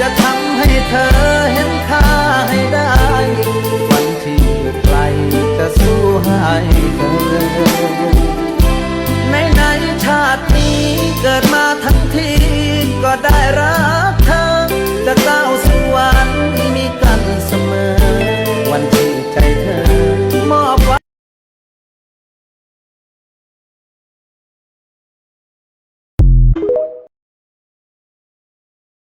จะทำให้เธอเห็นค่า